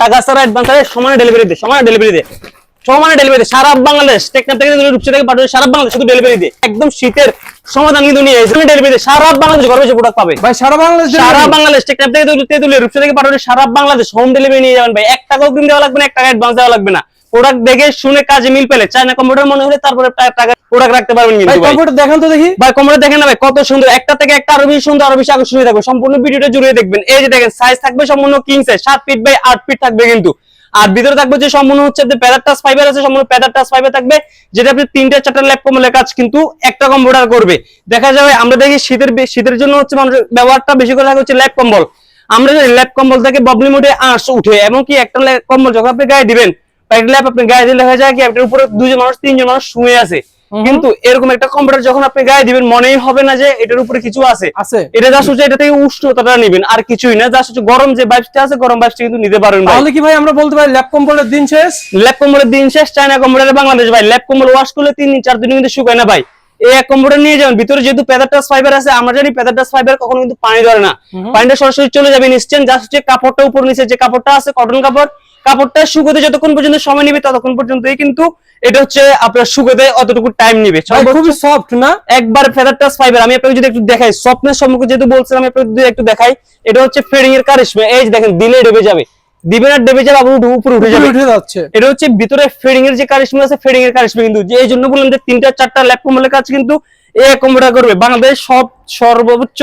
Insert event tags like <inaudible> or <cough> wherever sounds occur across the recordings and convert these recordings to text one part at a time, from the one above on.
টাকা ছাড়া অ্যাডভান্স ছাড়া সমানে ডেলিভারি সমানে ডেলিভারি সমানে ডেলিভারি সারা বাংলাদেশ টেকনাফ থেকে রূপসা থেকে পাঠাবে সারা বাংলাদেশ শুধু ডেলিভারি দিয়ে একদম শীতের সমাধান কিন্তু নিয়ে এসে ডেলিভারি দিয়ে সারা বাংলাদেশ ঘরে বসে প্রোডাক্ট পাবে। ভাই সারা বাংলাদেশ সারা বাংলাদেশ টেকনাফ থেকে তেতুলিয়া রূপসা থেকে পাঠাবে সারা বাংলাদেশ হোম ডেলিভারি নিয়ে যাবেন ভাই। এক টাকাও কিন্তু দেওয়া লাগবে না এক টাকা অ্যাডভান্স দেওয়া লাগবে না। প্রোডাক্ট দেখে শুনে কাজে মিল পেলে চায়না কম্পিউটার মনে হলে তারপরে টাকা প্রোডাক্ট রাখতে পারবেন কিন্তু কম্পিউটার দেখান তো দেখি। ভাই কমরে দেখেন না ভাই কত সুন্দর। একটা থেকে একটা আরও বেশি সুন্দর আরও বেশি আকর্ষণীয় থাকবে। সম্পূর্ণ ভিডিওটা জুড়ে দেখবেন। এই যে দেখেন সাইজ থাকবে সম্পূর্ণ কিং সাইজ সাত ফিট বাই আট ফিট থাকবে কিন্তু। আর ভিতরে থাকবে যে সম্পূর্ণ হচ্ছে যে প্যাদার টাচ ফাইবার আছে সম্পূর্ণ প্যাদার টাচ ফাইবার থাকবে যেটা আপনি তিনটা চারটা ল্যাপ কম্বলের কাজ কিন্তু একটা কম্পিউটার করবে। দেখা যাবে আমরা দেখি শীতের শীতের জন্য হচ্ছে মানুষের ব্যবহারটা বেশি করে থাকে হচ্ছে ল্যাপ কম্বল। আমরা যদি ল্যাপ কম্বল থেকে ববলি মোডে আঁশ উঠে এবং কি একটা ল্যাপ কম্বল যখন আপনি গায়ে দিবেন একটা আপনি গায়ে দিলে হয়ে যায় কি আপনার উপরে দুজন মানুষ তিনজন মানুষ শুয়ে আছে। কিন্তু এরকম একটা কম্পিউটার যখন আপনি গায়ে দিবেন মনেই হবে না যে এটার উপরে কিছু আছে। আছে। এটা যা হচ্ছে এটা থেকে উষ্ণতাটা নেবেন আর কিছুই না যা হচ্ছে গরম যে বাইপসটা আছে গরম বাইপসটা কিন্তু নিতে পারবেন তাহলে কি ভাই আমরা বলতে পারি ল্যাপ কম্পিউটার দিন শেষ? ল্যাপ কম্বলের দিন শেষ চায়না কম্পিউটারে বাংলাদেশ ভাই ল্যাপ কম্বল ওয়াশ করলে তিন দিন চার দিন কিন্তু শুকায় না ভাই। এই এক কম্পিউটার নিয়ে যাবেন। ভিতরে যেহেতু পেদারটাস ফাইবার আছে আমরা জানি পেদারটাস ফাইবার কখনো কিন্তু পানি ধরে না। পানিটা সরাসরি চলে যাবে নিশ্চয় জাস্ট হচ্ছে কাপড়টা উপর নিচে যে কাপড়টা আছে কটন কাপড় কাপড়টা শুকোতে যতক্ষণ পর্যন্ত সময় নেবে ততক্ষণ পর্যন্তই কিন্তু এটা হচ্ছে আপনার শুকোতে অতটুকু টাইম নেবে। খুবই সফট না? একবার ফেদার টাচ ফাইবার আমি আপনাকে যদি একটু দেখাই সফটনেস সম্পর্কে যেহেতু বলছিলাম আমি আপনাকে একটু দেখাই এটা হচ্ছে ফেডিং এর কারিশমা। এই যে দেখেন দিলে ডেবে যাবে। দিবেন আর ডেবে যাবে আবার উপরে উঠে যাবে। উঠে যাচ্ছে। এটা হচ্ছে ভিতরে ফেডিং এর যে কারিশমা আছে ফেডিং এর কারিশমা কিন্তু। যে এই জন্য বললাম যে তিনটা চারটা ল্যাপ কম্বলের কাজ কিন্তু এ কম্পিউটার করবে। বাংলাদেশ সব সর্বোচ্চ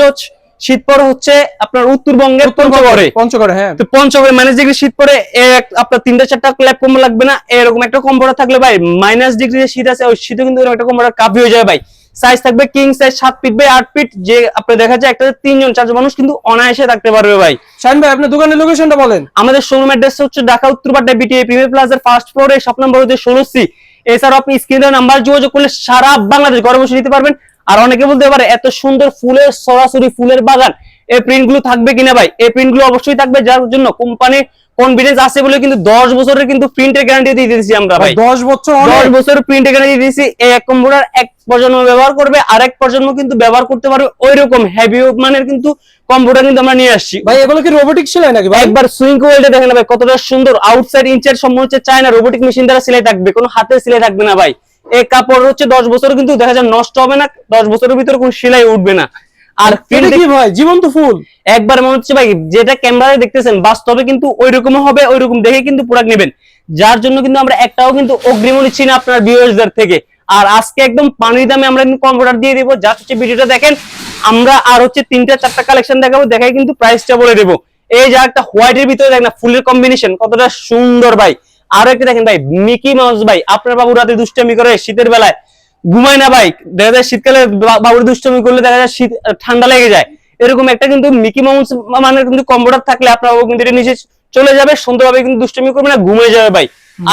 শীত পরে হচ্ছে আপনার উত্তরবঙ্গের পঞ্চগড়ে। পঞ্চগড়ে হ্যাঁ। তো পঞ্চগড়ে মাইনাস ডিগ্রি শীত পরে এক আপনার তিনটা চারটা ল্যাপ কম্বল লাগবে না এরকম একটা কম্পিউটার থাকলে ভাই মাইনাস ডিগ্রি যে শীত আছে ওই শীতে কিন্তু এরকম একটা কম্পিউটার কাপি হয়ে যাবে ভাই। সাইজ থাকবে কিং সাইজ সাত ফিট বাই আট ফিট যে আপনি দেখা যায় একটা তিনজন চারজন মানুষ কিন্তু অনায়াসে থাকতে পারবে ভাই। শাহিন ভাই আপনার দোকানের লোকেশনটা বলেন। আমাদের শোরুম অ্যাড্রেস হচ্ছে ঢাকা উত্তরপাড্ডা বিটিএ প্রিমিয়ার প্লাজার ফার্স্ট ফ্লোরে শপ নাম্বার হচ্ছে ষোলো সি এছাড়াও আপনি স্ক্রিনের নাম্বার যোগাযোগ করলে সারা বাংলাদেশ ঘরে বসে নিতে পারবেন। আর অনেকে বলতে পারে এত সুন্দর ফুলের সরাসরি ফুলের বাগান। এই প্রিন্টগুলো থাকবে কিনা ভাই? এই প্রিন্টগুলো অবশ্যই থাকবে যার জন্য কোম্পানি কনফিডেন্স আছে বলে কিন্তু দশ বছরের কিন্তু প্রিন্টের গ্যারান্টি দিয়ে দিয়েছি আমরা ভাই। দশ বছর দশ অনেক বছর প্রিন্ট গ্যারান্টি দিয়েছি এই এক কম্পিউটার এক প্রজন্ম ব্যবহার করবে আর এক প্রজন্ম কিন্তু ব্যবহার করতে পারবে ওই রকম হেভি মানের কিন্তু কম্পিউটার কিন্তু আমরা নিয়ে আসছি। ভাই এগুলো কি রোবোটিক সেলাই নাকি ভাই? একবার সুইং কোয়েলটা দেখেন ভাই কতটা সুন্দর। আউটসাইড ইনসাইড সম্পূর্ণ হচ্ছে চায়না রোবোটিক মেশিন দ্বারা সেলাই থাকবে কোনো হাতে সেলাই থাকবে না ভাই। এই কাপড় হচ্ছে দশ বছর কিন্তু দেখা যায় নষ্ট হবে না দশ বছরের ভিতরে কোনো সেলাই উঠবে না। আর এটা কি ভাই? জীবন্ত ফুল। একবার মনে হচ্ছে ভাই যেটা ক্যামেরায় দেখতেছেন বাস্তবে কিন্তু হবে ওই রকম দেখে কিন্তু প্রোডাক্ট নেবেন। যার জন্য কিন্তু আমরা একটাও কিন্তু অগ্রিম নিচ্ছি না আপনার ভিউয়ার্সদের থেকে। আর আজকে একদম পানির দামে আমরা কিন্তু কম্পিউটার দিয়ে দেবো। যা হচ্ছে ভিডিওটা দেখেন আমরা আর হচ্ছে তিনটা চারটা কালেকশন দেখাবো দেখাই কিন্তু প্রাইসটা বলে দেবো। এই যা একটা হোয়াইটের ভিতরে দেখেন না ফুলের কম্বিনেশন কতটা সুন্দর ভাই। আর একটা দেখেন ভাই মিকি মাউস ভাই আপনার বাবু রাতে দুষ্টামি করে শীতের বেলায়। ঘুমায় না ভাই। দেখা যায় শীতকালে বাবুর দুষ্টমি করলে দেখা যায় শীত ঠান্ডা লেগে যায়। এরকম একটা কিন্তু মিকি মাউস মানে কিন্তু কম্পিউটার থাকলে আপনার বাবু কিন্তু এটা নিচে চলে যাবে সুন্দরভাবে কিন্তু দুষ্টমি করবে না ঘুমিয়ে যাবে ভাই।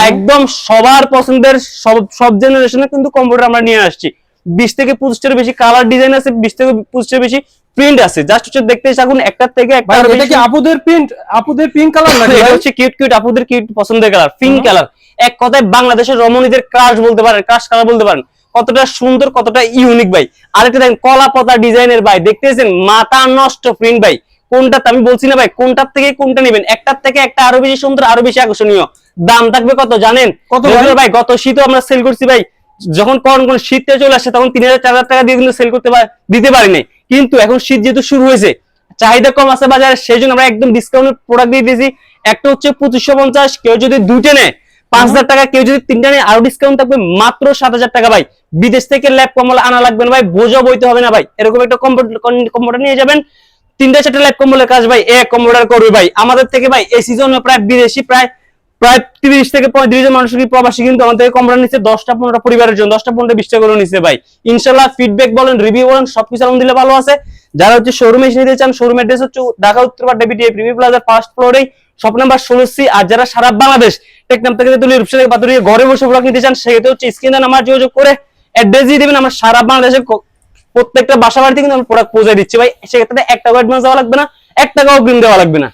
একদম সবার পছন্দের সব সব জেনারেশনে কিন্তু কম্পিউটার আমরা নিয়ে আসছি। বিশ থেকে পঁচিশটার বেশি কালার ডিজাইন আছে বিশ থেকে পঁচিশটার বেশি প্রিন্ট আছে। জাস্ট হচ্ছে দেখতে থাকুন একটার থেকে একটা এটা কি আপুদের প্রিন্ট আপুদের পিঙ্ক কালার নাকি <laughs> এটা হচ্ছে কিউট কিউট আপুদের কিউট পছন্দের কালার পিঙ্ক কালার এক কথায় বাংলাদেশের রমণীদের ক্রাশ বলতে পারেন ক্রাশ কালার বলতে পারেন? কতটা সুন্দর কতটা ইউনিক ভাই। আরেকটা দেখেন কলা পাতা ডিজাইনের ভাই দেখতেছেন? মাথা নষ্ট প্রিন্ট ভাই। কোনটা আমি বলছি না ভাই কোনটার থেকে কোনটা নেবেন? একটার থেকে একটা আরও বেশি সুন্দর আরও বেশি আকর্ষণীয়। দাম থাকবে কত জানেন? কত ভাই? গত শীতও আমরা সেল করছি ভাই। যখন কোন কোন শীতটা চলে আসে তখন তিন হাজার চার হাজার টাকা দিয়ে কিন্তু সেল করতে পার- দিতে পারিনি কিন্তু এখন শীত যেহেতু শুরু হয়েছে চাহিদা কম আছে বাজারে সেই জন্য আমরা একদম ডিসকাউন্টের প্রোডাক্ট দিয়ে দিয়েছি। একটা হচ্ছে পঁচিশশো পঞ্চাশ কেউ যদি দুইটা নেয় পাঁচ হাজার টাকা, কেউ যদি তিনটা নেয়, আরও ডিসকাউন্ট থাকবে মাত্র সাত হাজার টাকা ভাই। বিদেশ থেকে ল্যাব কম্বল আনা লাগবে না ভাই, বোঝা বইতে হবে না ভাই। এরকম একটা কম্পিউটার নিয়ে যাবেন। তিনটা চারটা ল্যাব কম্বলের কাজ ভাই, এক কম্পিউটার করবে ভাই। আমাদের থেকে ভাই, এই সিজনে প্রায় বিদেশি, প্রায় প্রায় তিরিশ থেকে পঁয়ত্রিশ জন মানুষ প্রবাসী, কিন্তু আমাদের কম্পিউটার নিচ্ছে দশটা, পনেরোটা পরিবারের জন্য। দশটা পনেরো বিশটা করে নিচ্ছে ভাই। ইনশাল্লাহ ফিডব্যাক বলেন রিভিউ বলেন, সবকিছু দিলে ভালো আছে। যারা হচ্ছে শোরুমে এসে নিতে চান শোরুম অ্যাড্রেস হচ্ছে ঢাকা উত্তরপাড্ডা বিটিএ প্রিমি প্লাজার ফার্স্ট ফ্লোরেই শপ নাম্বার ষোলো আর যারা সারা বাংলাদেশ টেকনাম থেকে তুলে রূপসা থেকে ঘরে বসে ব্লগ নিতে চান, সেক্ষেত্রে হচ্ছে স্ক্রিনে নাম্বার যোগাযোগ করে অ্যাড্রেস দিয়ে দেবেন। আমরা সারা বাংলাদেশের প্রত্যেকটা বাসা বাড়িতে কিন্তু আমরা প্রোডাক্ট পৌঁছে দিচ্ছি। ভাই, সেক্ষেত্রে একটা অ্যাডভান্স দেওয়া লাগবে না, এক টাকাও অগ্রিম দেওয়া লাগবে না।